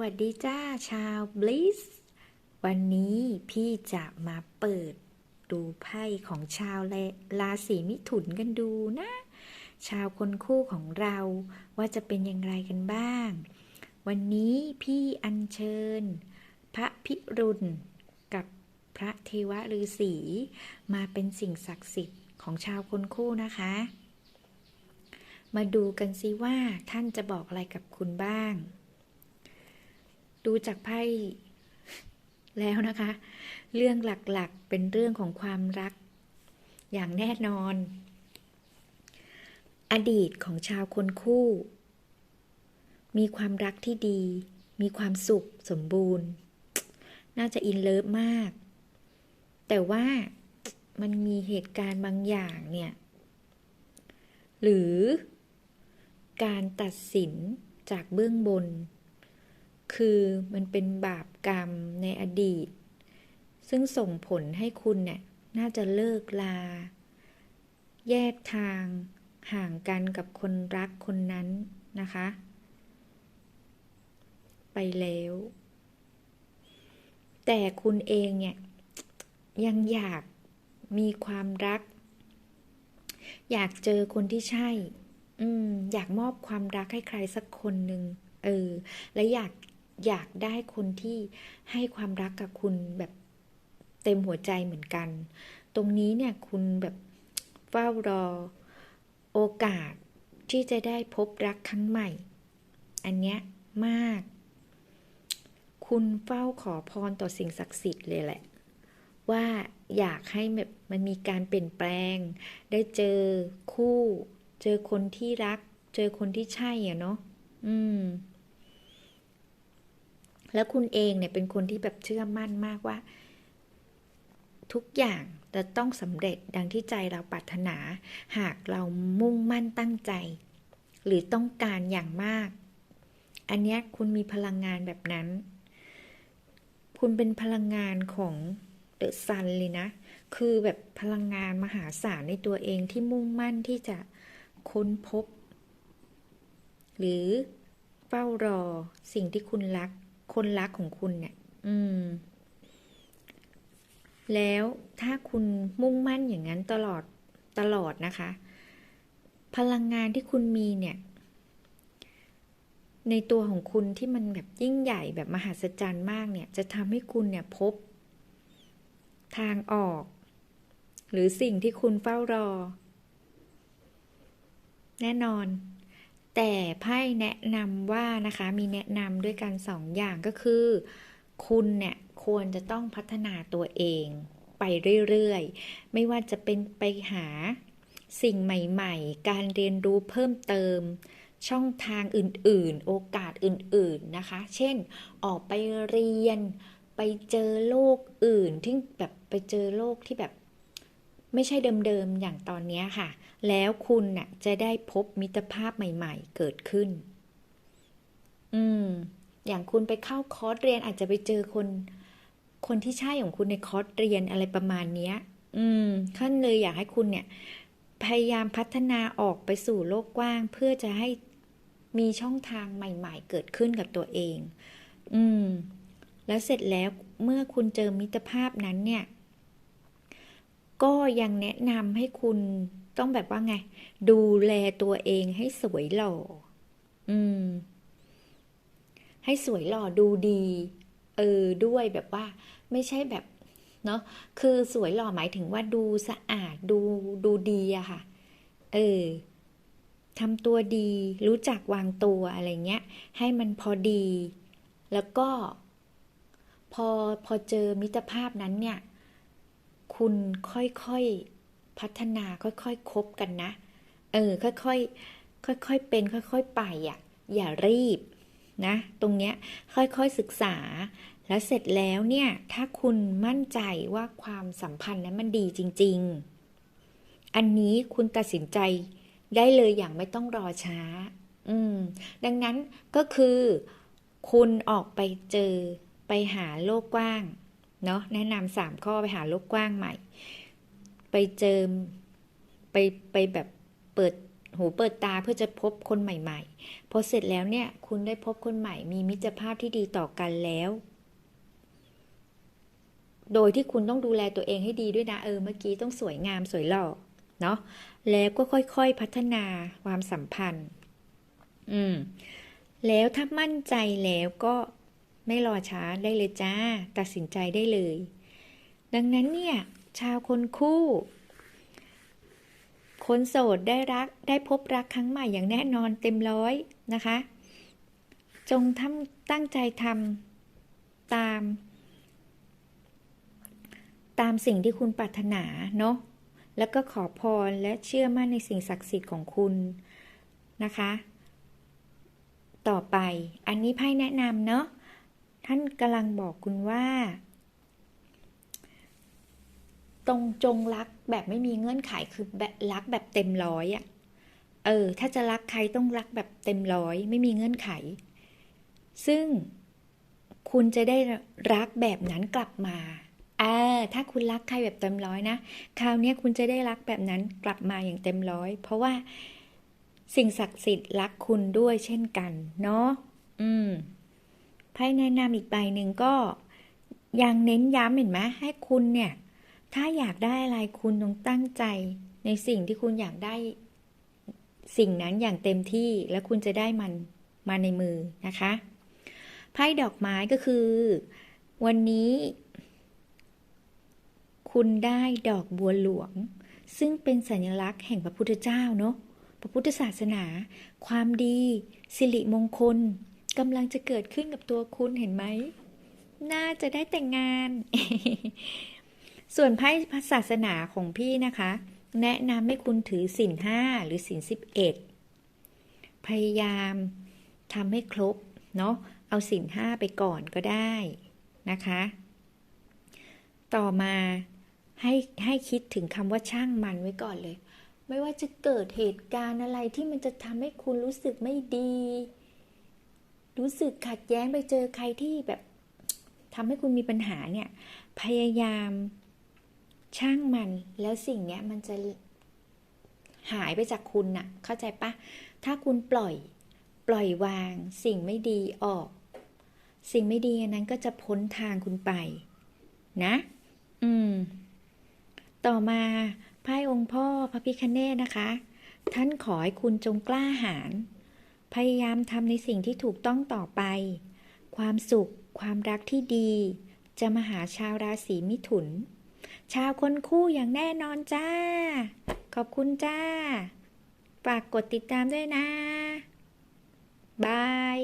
วัสดีจ้าชาวบลิสวันนี้พี่จะมาเปิดดูไพ่ของชาวราศีมิถุนกันดูนะ ชาวคนคู่ของเราว่าจะเป็นอย่างไรกันบ้าง วันนี้พี่อัญเชิญ พระพิรุณกับพระเทวฤาษีมาเป็นสิ่งศักดิ์สิทธิ์ของชาวคนคู่นะคะ มาดูกันสิว่าท่านจะบอกอะไรกับคุณบ้าง ดูจากไพ่แล้วนะคะ เรื่องหลักๆเป็นเรื่องของความรัก อย่างแน่นอน อดีตของชาวคนคู่ มีความรักที่ดี มีความสุขสมบูรณ์ น่าจะอินเลิฟมาก แต่ว่ามันมีเหตุการณ์บางอย่างเนี่ย หรือการตัดสินจากเบื้องบน คือมันเป็นบาปกรรมในอดีต ซึ่งส่งผลให้คุณเนี่ยน่าจะเลิกลา แยกทางห่างกันกับคนรักคนนั้นนะคะ ไปแล้ว แต่คุณเองเนี่ยยังอยากมีความรัก อยากเจอคนที่ใช่ อืม อยากมอบความรักให้ใครสักคนหนึ่งเออ และอยาก อยากได้คนที่ให้ความรักกับคุณแบบเต็มหัวใจเหมือนกัน ตรงนี้เนี่ยคุณแบบเฝ้ารอโอกาสที่จะได้พบรักครั้งใหม่ อันเนี้ยมาก คุณเฝ้าขอพรต่อสิ่งศักดิ์สิทธิ์เลยแหละ ว่าอยากให้แบบมันมีการเปลี่ยนแปลง ได้เจอคู่ เจอคนที่รัก เจอคนที่ใช่อะเนาะอืม แล้วคุณเองเนี่ยเป็นคนที่แบบเชื่อมั่นมากว่า ทุกอย่างจะต้องสำเร็จดังที่ใจเราปรารถนา หากเรามุ่งมั่นตั้งใจ หรือต้องการอย่างมาก อันนี้คุณมีพลังงานแบบนั้น คุณเป็นพลังงานของเดอะซันเลยนะ คือแบบพลังงานมหาศาลในตัวเองที่มุ่งมั่นที่จะค้นพบ หรือเฝ้ารอสิ่งที่คุณรัก คนรักของคุณเนี่ยอืม แล้วถ้าคุณมุ่งมั่นอย่างนั้นตลอดตลอดนะคะ พลังงานที่คุณมีเนี่ย ในตัวของคุณที่มันแบบยิ่งใหญ่แบบมหัศจรรย์มากเนี่ย จะทำให้คุณเนี่ยพบ ทางออก หรือสิ่งที่คุณเฝ้ารอ แน่นอน แต่ไพ่แนะนำว่านะคะมีแนะนำด้วยกันสองอย่างก็คือ คุณเนี่ยควรจะต้องพัฒนาตัวเองไปเรื่อยๆ ไม่ว่าจะเป็นไปหาสิ่งใหม่ๆ การเรียนรู้เพิ่มเติม ช่องทางอื่นๆ โอกาสอื่นๆนะคะ เช่น ออกไปเรียน ไปเจอโลกอื่นที่แบบไปเจอโลกที่แบบ ไม่ใช่เดิมๆ อย่างตอนนี้ค่ะ แล้วคุณน่ะจะได้พบมิตรภาพใหม่ ๆ เกิดขึ้น อืม อย่างคุณไปเข้าคอร์สเรียนอาจจะไปเจอคน คนที่ใช่ของคุณในคอร์สเรียนอะไรประมาณเนี้ยอืมขั้นเลยอยากให้คุณเนี่ย พยายามพัฒนาออกไปสู่โลกกว้าง เพื่อจะให้มีช่องทางใหม่ ๆ เกิดขึ้นกับตัวเอง อืม แล้วเสร็จแล้วเมื่อคุณเจอมิตรภาพนั้นเนี่ย ก็ยังแนะนำให้คุณต้องแบบว่าไง ดูแลตัวเองให้สวยหล่อ อืม ให้สวยหล่อดูดี เออด้วยแบบว่า ไม่ใช่แบบเนาะคือสวยหล่อหมายถึงว่าดูสะอาดดูดูดีอะค่ะ เออทำตัวดี รู้จักวางตัวอะไรเงี้ย ให้มันพอดี แล้วก็ พอพอเจอมิตรภาพนั้นเนี่ย คุณค่อยๆพัฒนาค่อยๆคบกันนะ เออ ค่อยๆค่อยๆเป็น ค่อยๆไปอะ อย่ารีบนะ ตรงเนี้ยค่อยๆศึกษา แล้วเสร็จแล้วเนี่ย ถ้าคุณมั่นใจว่าความสัมพันธ์นั้นมันดีจริง ๆ อันนี้คุณตัดสินใจได้เลยอย่างไม่ต้องรอช้า อืม ดังนั้นก็คือ คุณออกไปเจอไปหาโลกกว้าง เนาะแนะนำสามข้อไปหาโลกกว้างใหม่ ไปเจอไปไปแบบเปิดหูเปิดตาเพื่อจะพบคนใหม่ ๆ พอเสร็จแล้วเนี่ย คุณได้พบคนใหม่ มีมิตรภาพที่ดีต่อกันแล้ว โดยที่คุณต้องดูแลตัวเองให้ดีด้วยนะ เออ เมื่อกี้ต้องสวยงามสวยหล่อ เนาะ แล้วก็ค่อยๆพัฒนาความสัมพันธ์ อืม แล้วถ้ามั่นใจแล้วก็ ไม่รอช้าได้เลยจ้า ตัดสินใจได้เลย ดังนั้นเนี่ย ชาวคนคู่ คนโสดได้รักได้พบรักครั้งใหม่อย่างแน่นอนเต็มร้อยนะคะ จงทำตั้งใจทำตาม ตามสิ่งที่คุณปรารถนาเนาะแล้วก็ขอพรและเชื่อมั่นในสิ่งศักดิ์สิทธิ์ของคุณนะคะ ต่อไปอันนี้ไพ่แนะนำเนาะ ท่านกำลังบอกคุณว่า ตรงจงรักแบบไม่มีเงื่อนไขคือแบบรักแบบเต็มร้อยอะเออ ถ้าจะรักใครต้องรักแบบเต็มร้อย ไม่มีเงื่อนไข ซึ่งคุณจะได้รักแบบนั้นกลับมาอ่าถ้าคุณรักใครแบบเต็มร้อยนะ คราวนี้คุณจะได้รักแบบนั้นกลับมาอย่างเต็มร้อย เพราะว่าสิ่งศักดิ์สิทธิ์รักคุณด้วยเช่นกัน เนาะ อืม ไพ่แนะนำอีกใบหนึ่งก็ยังเน้นย้ำเห็นไหมให้คุณเนี่ย ถ้าอยากได้อะไรคุณต้องตั้งใจ ในสิ่งที่คุณอยากได้ สิ่งนั้นอย่างเต็มที่แล้วคุณจะได้มันมาในมือนะคะไพ่ดอกไม้ก็คือ วันนี้ คุณได้ดอกบัวหลวง ซึ่งเป็นสัญลักษณ์แห่งพระพุทธเจ้าเนาะพระพุทธศาสนา ความดี สิริมงคล กำลังจะเกิดขึ้นกับตัวคุณเห็นไหม น่าจะได้แต่งงาน ส่วนไพ่ศาสนาของพี่นะคะ แนะนำให้คุณถือศีลห้าหรือศีลสิบเอ็ดพยายามทำให้ครบ เนาะเอาศีลห้าไปก่อนก็ได้นะคะ ต่อมาให้ให้คิดถึงคำว่าช่างมันไว้ก่อนเลย ไม่ว่าจะเกิดเหตุการณ์อะไรที่มันจะทำให้คุณรู้สึกไม่ดี รู้สึกขัดแย้งไปเจอใครที่แบบทำให้คุณมีปัญหาเนี่ย พยายามช่างมัน แล้วสิ่งเนี้ยมันจะหายไปจากคุณน่ะ เข้าใจปะ ถ้าคุณปล่อย ปล่อยวาง สิ่งไม่ดีออก สิ่งไม่ดีอันนั้นก็จะพ้นทางคุณไป นะ อืม ต่อมาไพ่องค์พ่อพระพิคเนตนะคะ ท่านขอให้คุณจงกล้าหาญ พยายามทำในสิ่งที่ถูกต้องต่อไป ความสุข ความรักที่ดี จะมาหาชาวราศีมิถุน ชาวคนคู่อย่างแน่นอนจ้า ขอบคุณจ้า ฝากกดติดตามด้วยนะ บาย